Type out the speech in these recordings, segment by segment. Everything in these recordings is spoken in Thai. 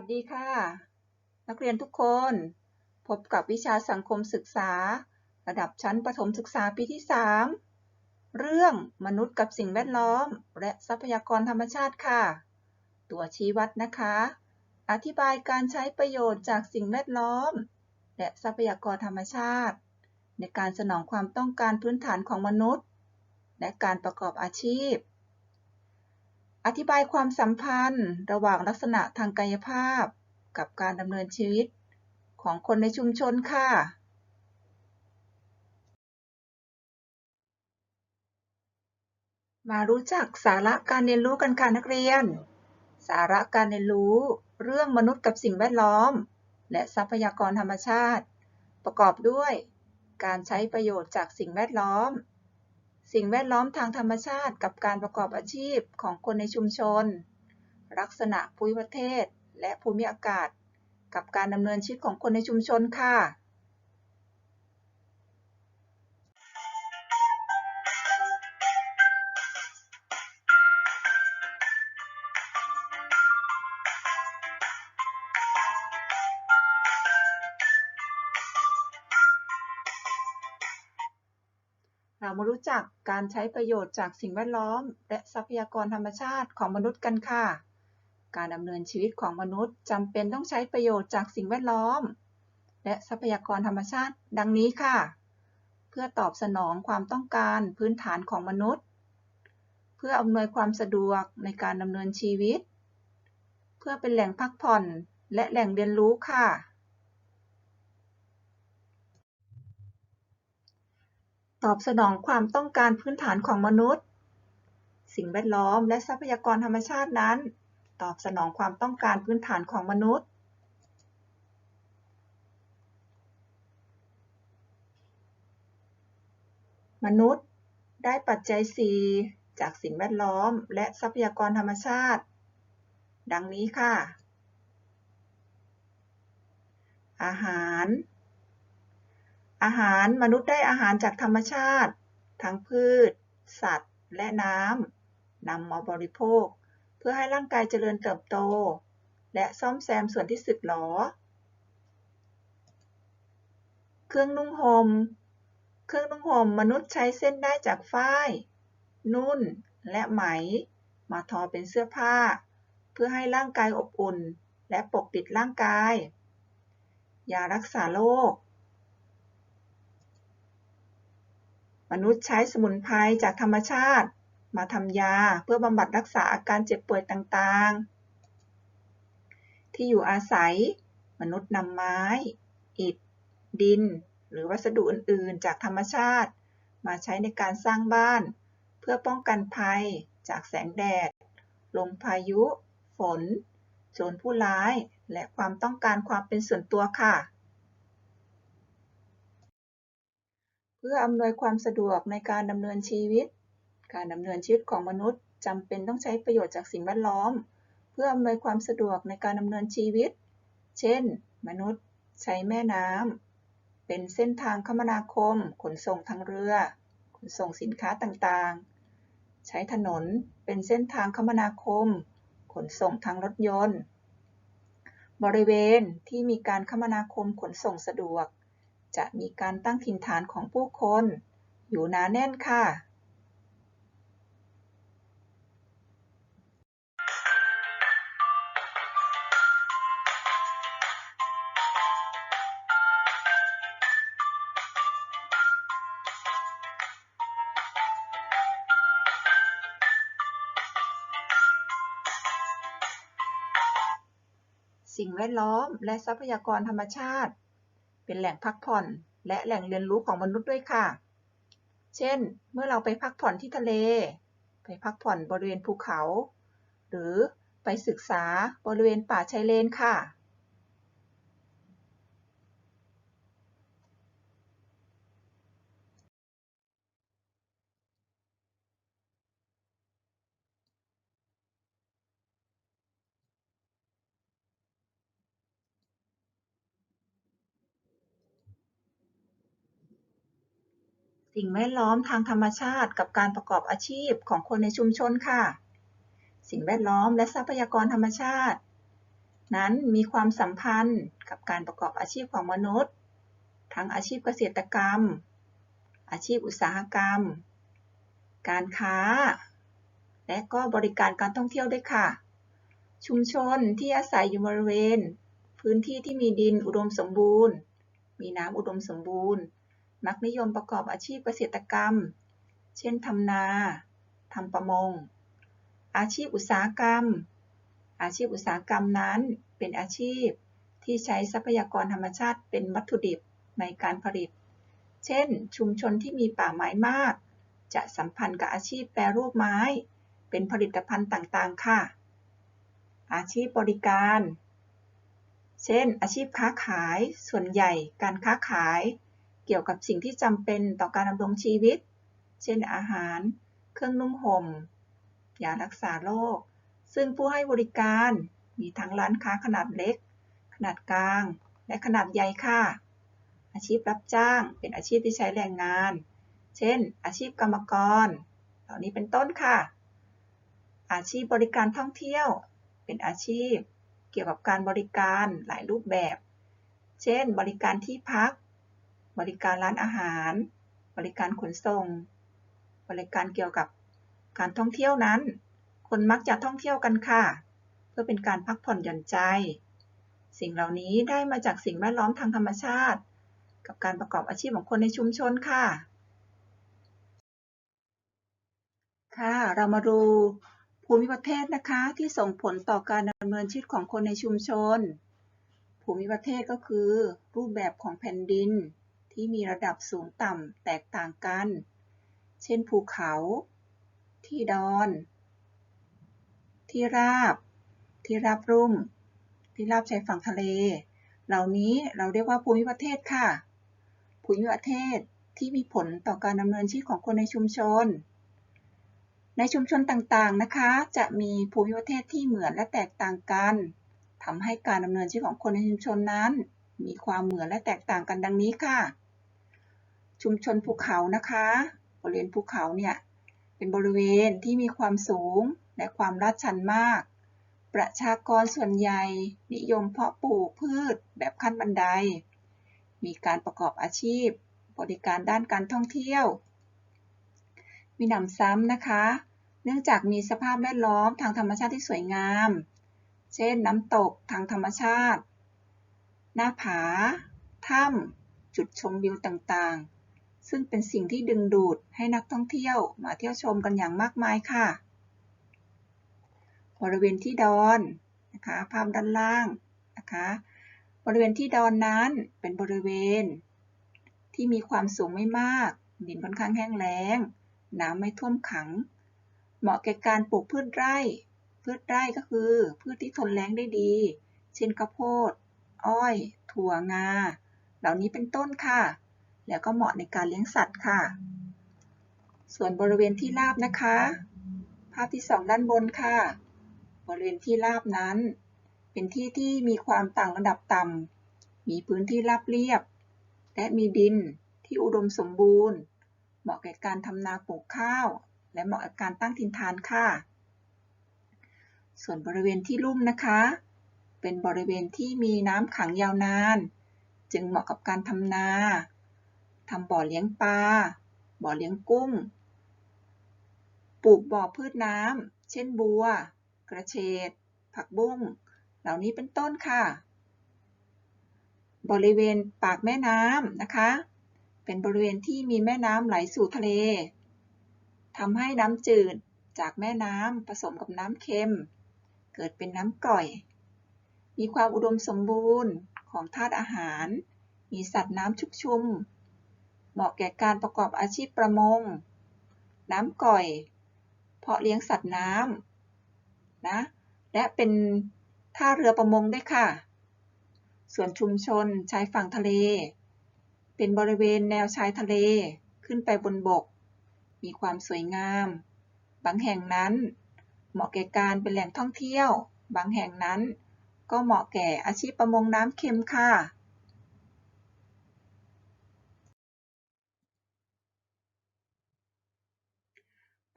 วัสดีค่ะ นักเรียนทุกคน พบกับวิชาสังคมศึกษา ระดับชั้นประถมศึกษาปีที่ 3 เรื่องมนุษย์กับสิ่งแวดล้อม และทรัพยากรธรรมชาติค่ะ ตัวชี้วัดนะคะ อธิบายการใช้ประโยชน์จากสิ่งแวดล้อม และทรัพยากรธรรมชาติ ในการสนองความต้องการพื้นฐานของมนุษย์ และการประกอบอาชีพ อธิบายความสัมพันธ์ ระหว่างลักษณะทางกายภาพ กับการดำเนินชีวิต ของคนในชุมชนค่ะ มารู้จักสาระการเรียนรู้กันค่ะนักเรียน สาระการเรียนรู้ เรื่องมนุษย์กับสิ่งแวดล้อม และทรัพยากรธรรมชาติ ประกอบด้วย การใช้ประโยชน์จากสิ่งแวดล้อม สิ่งแวดล้อมทางธรรมชาติกับการประกอบอาชีพของคนในชุมชน ลักษณะภูมิประเทศและภูมิอากาศ กับการดำเนินชีวิตของคนในชุมชนค่ะ เรามารู้จักการใช้ประโยชน์จากสิ่งแวดล้อม และทรัพยากรธรรมชาติของมนุษย์กันค่ะ การดำเนินชีวิตของมนุษย์จำเป็นต้องใช้ประโยชน์จากสิ่งแวดล้อม และทรัพยากรธรรมชาติ ดังนี้ค่ะ เพื่อตอบสนองความต้องการพื้นฐานของมนุษย์ เพื่ออำนวยความสะดวกในการดำเนินชีวิต เพื่อเป็นแหล่งพักผ่อนและแหล่งเรียนรู้ค่ะ ตอบสนองความต้องการพื้นฐานของมนุษย์ สิ่งแวดล้อมและทรัพยากรธรรมชาตินั้น ตอบสนองความต้องการพื้นฐานของมนุษย์ มนุษย์ได้ปัจจัย 4 จากสิ่งแวดล้อมและทรัพยากรธรรมชาติ ดังนี้ค่ะ อาหาร อาหารมนุษย์ได้อาหารจากธรรมชาติ ทั้งพืช สัตว์ และน้ำนำมาบริโภค เพื่อให้ร่างกายเจริญเติบโต และซ่อมแซมส่วนที่สึกหรอ เครื่องนุ่งหม่มเครื่องนุ่งห่มมนุษย์ใช้เส้นได้จากฝ้าย นุ่น และไหม มาทอเป็นเสื้อผ้า เพื่อให้ร่างกายอบอุ่น และปกปิดร่างกาย ยารักษาโรค มนุษย์ใช้สมุนไพรจากธรรมชาติ มาทำยาเพื่อบำบัดรักษาอาการเจ็บป่วยต่างๆ ที่อยู่อาศัย มนุษย์นำไม้ อิฐ ดิน หรือวัสดุอื่น ๆ จากธรรมชาติ มาใช้ในการสร้างบ้าน เพื่อป้องกันภัยจากแสงแดด ลมพายุ ฝน โจรผู้ร้าย และความต้องการความเป็นส่วนตัวค่ะ เพื่ออำนวยความสะดวกในการดำเนินชีวิต การดำเนินชีวิตของมนุษย์จำเป็นต้องใช้ประโยชน์จากสิ่งแวดล้อม เพื่ออำนวยความสะดวกในการดำเนินชีวิต เช่น มนุษย์ ใช้แม่น้ำเป็นเส้นทางคมนาคม ขนส่งทางเรือ ขนส่งสินค้าต่างๆ ใช้ถนนเป็นเส้นทางคมนาคม ขนส่งทางรถยนต์ บริเวณที่มีการคมนาคมขนส่งสะดวก จะมีการตั้งถิ่นฐานของผู้คน อยู่หนาแน่นค่ะสิ่งแวดล้อมและทรัพยากรธรรมชาติ เป็นแหล่งพักผ่อน และแหล่งเรียนรู้ของมนุษย์ด้วยค่ะ เช่น เมื่อเราไปพักผ่อนที่ทะเล ไปพักผ่อนบริเวณภูเขา หรือไปศึกษาบริเวณป่าชายเลนค่ะ สิ่งแวดล้อมทางธรรมชาติกับการประกอบอาชีพของคนในชุมชนค่ะ สิ่งแวดล้อมและทรัพยากรธรรมชาติ นั้นมีความสัมพันธ์กับการประกอบอาชีพของมนุษย์ ทั้งอาชีพเกษตรกรรม อาชีพอุตสาหกรรม การค้า และก็บริการการท่องเที่ยวด้วยค่ะ ชุมชนที่อาศัยอยู่บริเวณ พื้นที่ที่มีดินอุดมสมบูรณ์ มีน้ำอุดมสมบูรณ์ มักนิยมประกอบอาชีพเกษตรกรรม เช่นทำนา ทำประมง อาชีพอุตสาหกรรม อาชีพอุตสาหกรรมนั้นเป็นอาชีพที่ใช้ทรัพยากรธรรมชาติเป็นวัตถุดิบในการผลิต เช่น ชุมชนที่มีป่าไม้มาก จะสัมพันธ์กับอาชีพแปรรูปไม้ เป็นผลิตภัณฑ์ต่างๆ ค่ะ อาชีพบริการ เช่น อาชีพค้าขาย ส่วนใหญ่การค้าขาย เกี่ยวกับสิ่งที่จำเป็นต่อการดำรงชีวิต เช่นอาหาร เครื่องนุ่งห่ม ยารักษาโรค ซึ่งผู้ให้บริการมีทั้งร้านค้าขนาดเล็ก ขนาดกลาง และขนาดใหญ่ค่ะ อาชีพรับจ้างเป็นอาชีพที่ใช้แรงงาน เช่น อาชีพกรรมกร เหล่านี้เป็นต้นค่ะ อาชีพบริการท่องเที่ยว เป็นอาชีพ เกี่ยวกับการบริการหลายรูปแบบ เช่น บริการที่พัก บริการร้านอาหาร บริการขนส่ง บริการเกี่ยวกับการท่องเที่ยวนั้น คนมักจะท่องเที่ยวกันค่ะ เพื่อเป็นการพักผ่อนหย่อนใจ สิ่งเหล่านี้ได้มาจากสิ่งแวดล้อมทางธรรมชาติ กับการประกอบอาชีพของคนในชุมชนค่ะ ค่ะ เรามาดูภูมิประเทศนะคะที่ส่งผลต่อการดำเนินชีวิตของคนในชุมชน ภูมิประเทศก็คือ รูปแบบของแผ่นดิน ที่มีระดับสูงต่ำแตกต่างกัน เช่นภูเขา ที่ดอน ที่ราบ ที่ราบรุ่ม ที่ราบชายฝั่งทะเล เหล่านี้เราเรียกว่าภูมิประเทศค่ะ ภูมิประเทศที่มีผลต่อการดำเนินชีวิตของคนในชุมชน ในชุมชนต่างๆนะคะ จะมีภูมิประเทศที่เหมือนและแตกต่างกันทำให้การดำเนินชีวิตของคนในชุมชนนั้น มีความเหมือนและแตกต่างกันดังนี้ค่ะ ชุมชนภูเขานะคะ บริเวณภูเขาเนี่ยเป็นบริเวณที่มีความสูงและความลาดชันมาก ประชากรส่วนใหญ่นิยมเพาะปลูกพืชแบบขั้นบันได มีการประกอบอาชีพ บริการด้านการท่องเที่ยว มีหนำซ้ำนะคะ เนื่องจากมีสภาพแวดล้อมทางธรรมชาติที่สวยงาม เช่นน้ำตกทางธรรมชาติ หน้าผา ถ้ำ จุดชมวิวต่างๆ ซึ่งเป็นสิ่งที่ดึงดูดให้นักท่องเที่ยวมาเที่ยวชมกันอย่างมากมายค่ะ บริเวณที่ดอนนะคะภาพด้านล่างนะคะบริเวณที่ดอนนั้นเป็นบริเวณ ที่มีความสูงไม่มากดินค่อนข้างแห้งแล้ง น้ำไม่ท่วมขัง เหมาะแก่การปลูกพืชไร่ พืชไร่ก็คือ พืชที่ทนแล้งได้ดี เช่นข้าวโพด อ้อย ถั่วงา เหล่านี้เป็นต้นค่ะ แล้วก็เหมาะในการเลี้ยงสัตว์ค่ะ ส่วนบริเวณที่ราบนะคะ ภาพที่สองด้านบนค่ะ บริเวณที่ราบนั้น เป็นที่ที่มีความต่างระดับต่ำมีพื้นที่ราบเรียบ และมีดินที่อุดมสมบูรณ์ เหมาะแก่การทำนาปลูกข้าว และเหมาะกับการตั้งถิ่นฐานค่ะ ส่วนบริเวณที่ลุ่มนะคะเป็นบริเวณที่มีน้ำขังยาวนาน จึงเหมาะกับการทำนา ทำบ่อเลี้ยงปลา บ่อเลี้ยงกุ้ง ปลูกบ่อพืชน้ำ เช่นบัว กระเฉด ผักบุ้ง เหล่านี้เป็นต้นค่ะ บริเวณปากแม่น้ำนะคะ เป็นบริเวณที่มีแม่น้ำไหลสู่ทะเลทำให้น้ำจืดจากแม่น้ำผสมกับน้ำเค็ม เกิดเป็นน้ำก่อย มีความอุดมสมบูรณ์ของธาตุอาหาร มีสัตว์น้ำชุกชุม เหมาะแก่การประกอบอาชีพประมง น้ำก่อย เพาะเลี้ยงสัตว์น้ำนะ และเป็นท่าเรือประมงด้วยค่ะ ส่วนชุมชนชายฝั่งทะเล เป็นบริเวณแนวชายทะเลขึ้นไปบนบก มีความสวยงาม บางแห่งนั้น เหมาะแก่การเป็นแหล่งท่องเที่ยว บางแห่งนั้นก็เหมาะแก่อาชีพประมงน้ำเค็มค่ะ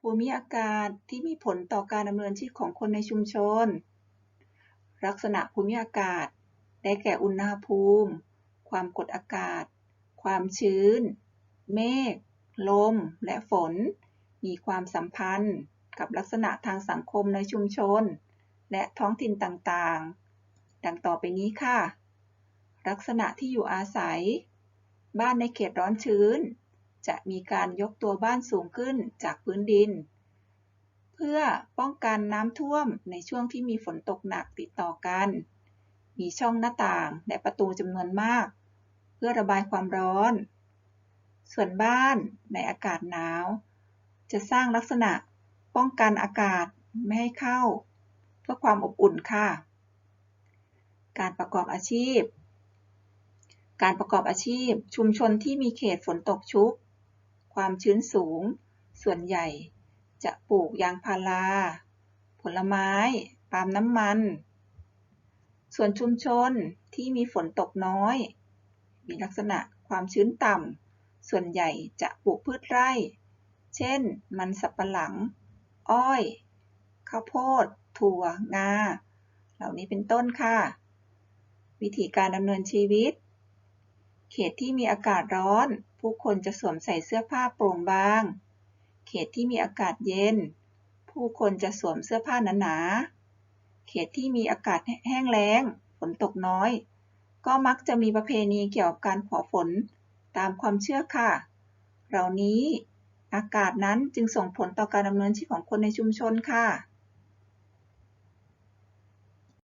ภูมิอากาศที่มีผลต่อการดำเนินชีวิตของคนในชุมชน ลักษณะภูมิอากาศ ได้แก่อุณหภูมิ ความกดอากาศ ความชื้น เมฆ ลม และฝน มีความสัมพันธ์กับลักษณะทางสังคมในชุมชน และท้องถิ่นต่างๆ ดังต่อไปนี้ค่ะ ลักษณะที่อยู่อาศัย บ้านในเขตร้อนชื้น จะมีการยกตัวบ้านสูงขึ้นจากพื้นดิน เพื่อป้องกันน้ำท่วมในช่วงที่มีฝนตกหนักติดต่อกัน มีช่องหน้าต่างและประตูจำนวนมาก เพื่อระบายความร้อน ส่วนบ้านในอากาศหนาว จะสร้างลักษณะป้องกันอากาศไม่ให้เข้า เพื่อความอบอุ่นค่ะ การประกอบอาชีพการประกอบอาชีพชุมชนที่มีเขตฝนตกชุก ความชื้นสูง ส่วนใหญ่จะปลูกยางพารา ผลไม้ ปาล์มน้ำมัน ส่วนชุมชนที่มีฝนตกน้อย มีลักษณะความชื้นต่ำ ส่วนใหญ่จะปลูกพืชไร่ เช่น มันสับปะหลัง อ้อย ข้าวโพด ถั่ว งา เหล่านี้เป็นต้นค่ะ วิธีการดำเนินชีวิต เขตที่มีอากาศร้อน ผู้คนจะสวมใส่เสื้อผ้าโปร่งบาง เขตที่มีอากาศเย็น ผู้คนจะสวมเสื้อผ้าหนาๆ เขตที่มีอากาศแห้งแล้ง ฝนตกน้อย ก็มักจะมีประเพณีเกี่ยวกับการขอฝนตามความเชื่อค่ะ เหล่านี้อากาศนั้นจึงส่งผลต่อการดำเนินชีวิตของคนในชุมชนค่ะ